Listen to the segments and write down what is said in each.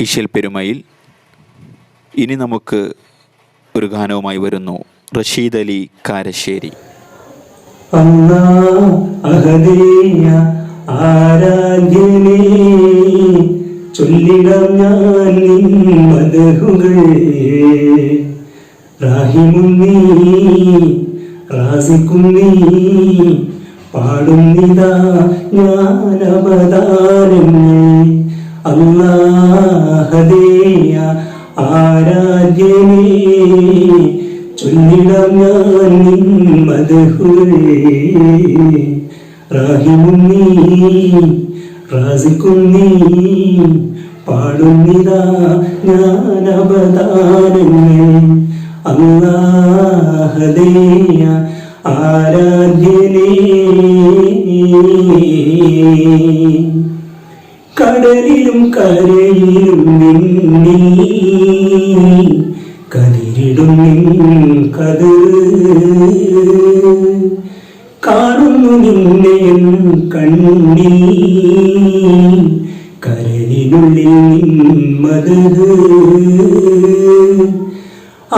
ഇശൽ പെരുമയിൽ ഇനി നമുക്ക് ഒരു ഗാനവുമായി വരുന്നു. റഷീദ് അലി കാരശ്ശേരി. ഞാൻ പാടുന്നിതാ ഞാൻ അവതാരങ്ങൾ അല്ലാഹദേയ ആരാധ്യനേ ചൊല്ലിടം ഞാൻ നിൻ മദഹുകൾ റാഹിമും നീ റാസിക്കും നീ പാടുന്നിതാ ഞാൻ അവതാരങ്ങൾ അല്ലാഹദേയ ആരാധ്യനേ. കടലിലും കരയിലും നിന്നി കതിരിടും കത് കാണുന്നു നിന്നെ കണ്ണി കരലിനുള്ളിൽ നിന്നത്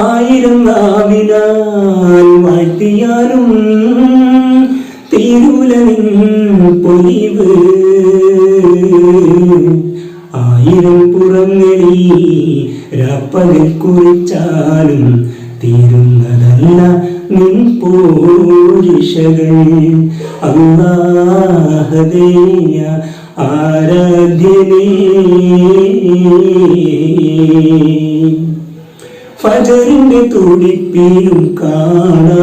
ആയിരം നാവിനാൽ വാഴ്ത്തിയാലും തീരൂല നിൻ പൊലിവ്. രാപ്പകൽ കുറിച്ചാലും തീരുന്നതല്ല നിൻ പോരിഷകൾ. അള്ളാഹദേയ ആരാധ്യനേ ഫജറിന്റെ തുടിപ്പിലും കാണാം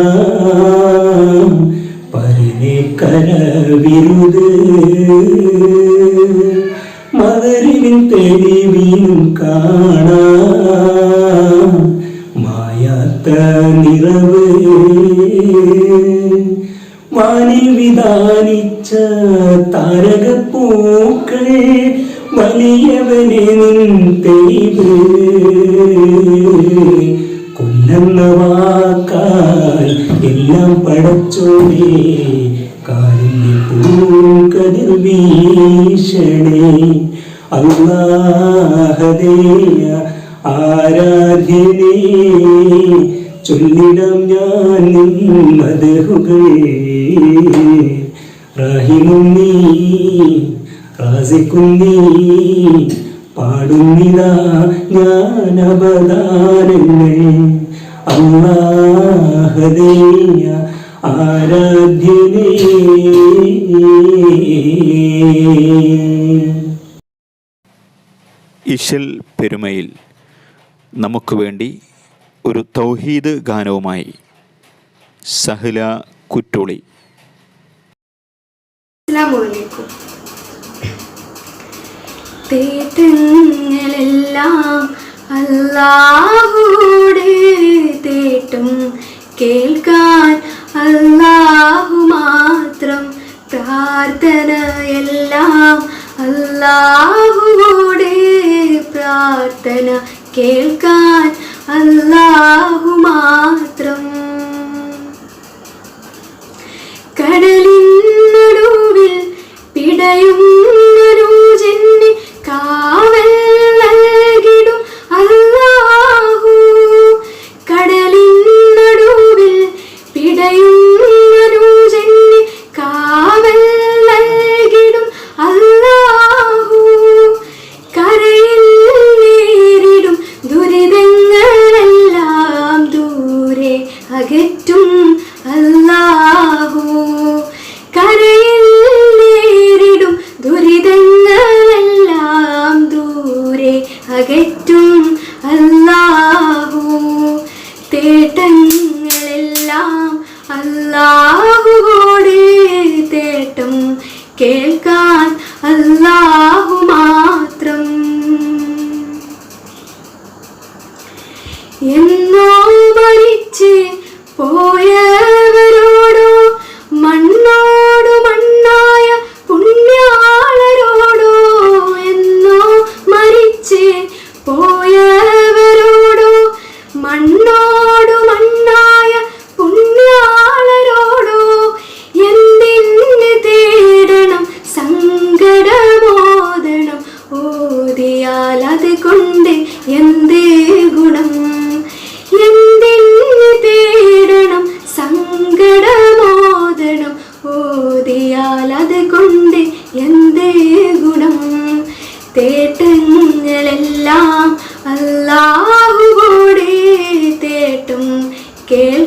പരനെ കരവിരുത് മകരിവിൻ തെരുവിനും കാണാം നിറവ് വാനിൽ വിധാനിച്ച താരകപ്പൂക്കൾ വലിയവനെ നിൻ തെയ്വ് കൊല്ലുന്ന വാക്കാൽ എല്ലാം പടച്ചോടെ കാലിന്റെ പൂക്കതിർ വീശണേ. അല്ലാഹദേയ ആരാധ്യനേ ചൊല്ലിടം ഞാൻ മദഹുകൾ റഹിമും നീ റാസിക്കും നീ പാടുന്നിതാ ഞാൻ അവതാരങ്ങൾ അല്ലാഹദേയ ആരാധ്യനേ. ഇശൽ പെരുമയിൽ നമുക്ക് വേണ്ടി ഒരു തൗഹീദ് ഗാനവുമായി സഹല കുറ്റോളി. തേട്ടങ്ങളെല്ലാം തേട്ടും. കേൾക്കാൻ അല്ലാഹു മാത്രം. പ്രാർത്ഥനയെല്ലാം അല്ലാഹുടെ പ്രാർത്ഥന കേൾക്കാൻ അല്ലാഹു മാത്രം അകറ്റും അല്ലാഹു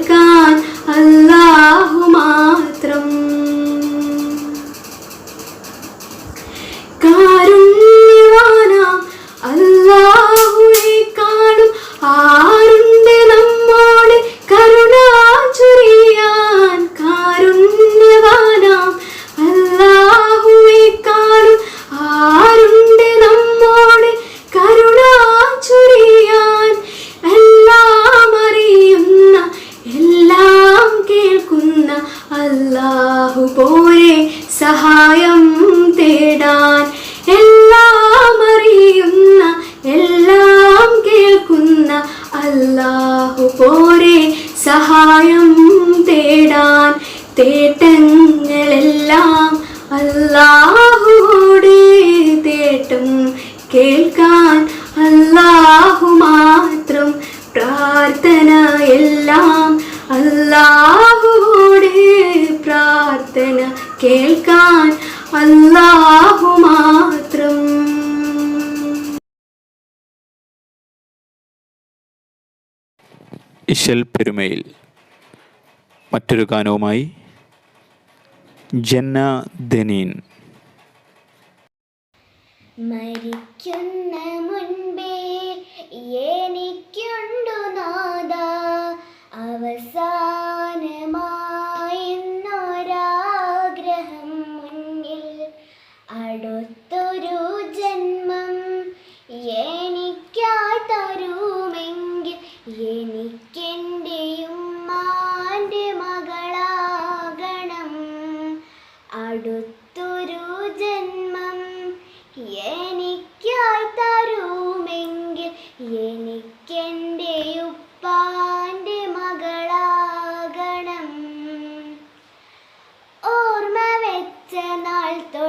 কাজ മിഷൽ പെരുമയിൽ മറ്റൊരു ഗാനവുമായി ജന്ന ദനീൻ മരിക്കുന്ന മുൻപേ എനിക്കുണ്ടു നാദ അവസാനമാ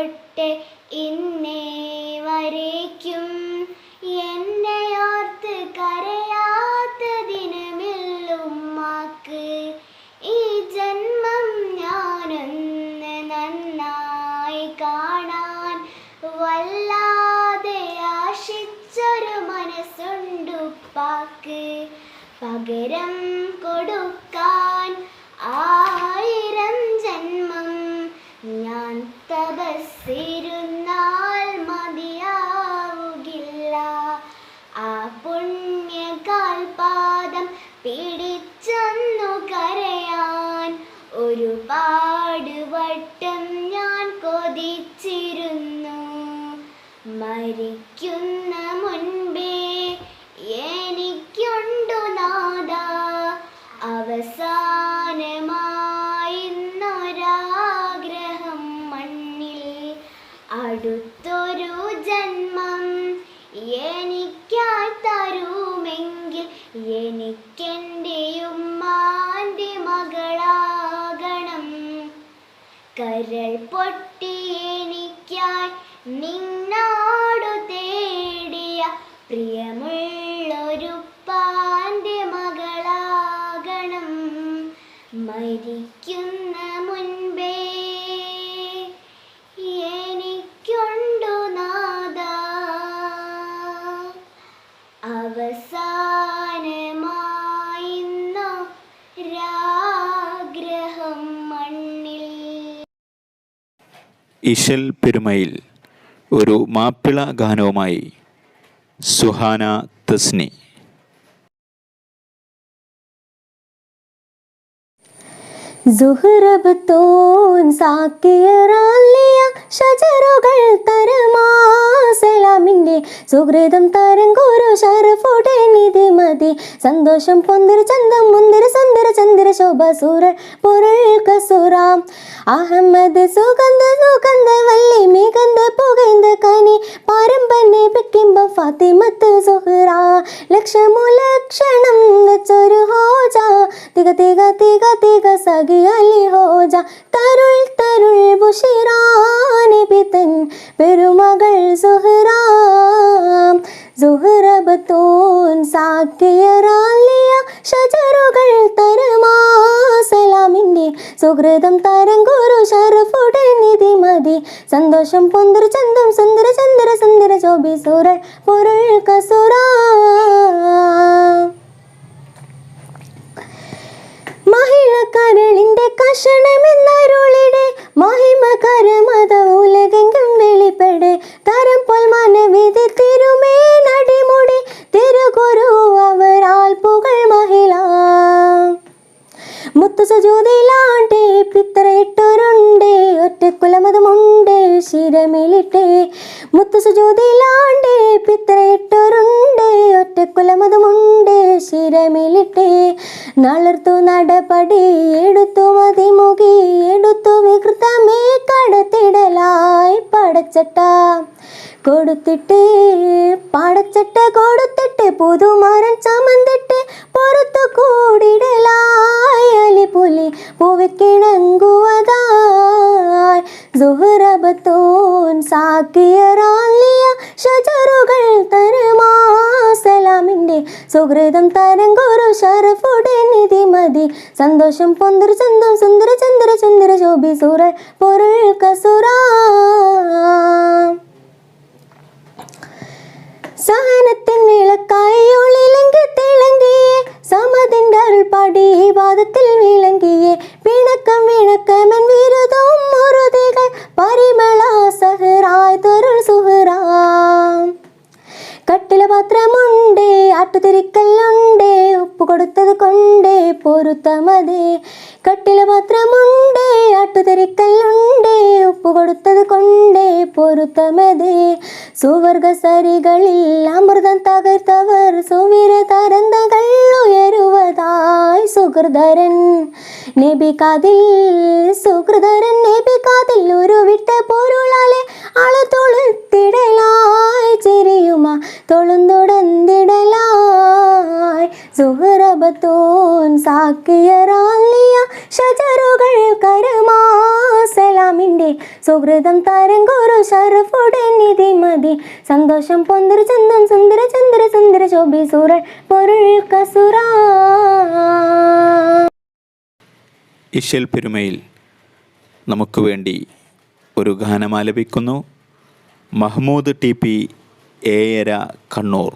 ആവട്ടെ ഇന്ന് തൊട്ടി എനിക്കായി നിന്നോടു തേടിയ പ്രിയമുള്ള ഇശൽ പെരുമയിൽ ഒരു മാപ്പിള ഗാനവുമായി സുഹാന തസ്നി. സാക്കിയ ഷജറുകൾ തരമാസലാമിന്റെ സുഹൃതം തരങ്കോരോ ഷറഫോടെ നിധി മതി. സന്തോഷം പൊന്തിര ചന്തം മുന്തിര സുന്ദര ചന്ദ്ര ശോഭ സൂരൽ പൊരുൾ കസുറാം. അഹമ്മദ് സുഗന്ധ സുഗന്ധ വല്ലി മികന്ത പുകൈന്ത കനി പാരമ്പന്നെ പിക്കുമ്പം ഫാത്തിമത്ത് സുഹറ. ലക്ഷമു ലക്ഷണം വെച്ചൊരു ഹോജ തിക തിക തിക തിക സഖി അലി ഹോജ. തരുൾ തരുൾ ബുഷിറാ പിതൻ പെരുമകൾ സുഹ്റാം. സുഹ്റബത്തോൻ സാക്കിയറാലിയ ഷജറുകൾ തരമാ. ഷറഫുടെ നിധി മതി സന്തോഷം പൊന്തർ ചന്തം സുന്ദര ചന്ദ്ര സുന്ദര ചോബി സൂരൾ പൊരുൾ കസുറാ മഹിള കരളിന്റെ കഷണമെന്നരുളിടെ മഹിമകരമത ഉലകെങ്കും വെളിപ്പെടെ തരം പോൽ മനവിധി തിരുമേ നടിമുടി തിരുഗുരു അവരാൽ പുകൾ മഹിള. മുത്തു സുജൂതിലാണ്ടേ പിത്തറയിട്ടൊരുണ്ടേ ഒറ്റക്കുലമതമുണ്ടേ ശിരമിലിട്ടേ. മുത്തു പിത്തറയിട്ടൊരുണ്ടേ ഒറ്റക്കുലമതമുണ്ടേ ശിരമിലിട്ടേ നളർത്തു നടപടി എടുത്തു മതിമുകി എടുത്തു വികൃതമേ കടത്തിടലായി പടച്ചട്ട. കൊടുത്തിട്ട് പടച്ചട്ട കൊടുത്തിട്ട് പുതുമരം ചമന്തിട്ട് പുറത്തു കൂടിടലായി അലിപുലി പൂവിക്കിണങ്ങുവതായി. സുഹറബത്തോൻ സാക്കിയറാലിയ ഷജറുകൾ തരമാ സലാമിന്റെ സുഹൃതം തരം ഗുരു ഷറഫുടെ നിധി മതി. സന്തോഷം പൊന്തിര ചന്തം സുന്ദര ചന്ദ്ര ചന്ദ്ര ശോഭി സുറ പൊരുൾ കസുര സഹനത്തിൻ വിളക്കായി ഉള്ളിലെങ്കിൽ തിളങ്ങിയേ സമതിന്റെ അരുൾപാടി വാദത്തിൽ പൊരുത്തമതേ. സുവർഗ സരികളിൽ അമൃതം തകർത്തവർ സുവിര തരന്തകൾ ഉയരുവതായി സുഹൃതരൻ നബി കാതിൽ സുഹൃതരൻ നബി കാതിൽ ഉരുവിട്ട പൊരുളാലെ അള തൊളുത്തിടലായി ചെരിയുമ തൊളുന്തുടന്തിടലായി സുഹറബത്തോൻ സാക്കിയറാലിയ ഷജറുകൾ കരമാ സലാമിന്റെ സുഹൃതം താരം ഗുരു ഷറഫുടെ നിധി മതി. സന്തോഷം പൊന്തിര ചന്തം സുന്ദര ചന്ദ്ര സുന്ദര ശോഭി സൂരൾ പൊരുൾ കസുറ ഇശൽ പെരുമയിൽ നമുക്ക് വേണ്ടി ഒരു ഗാനം ആലപിക്കുന്നു മഹ്മൂദ് ടി പി ഏയര കണ്ണൂർ.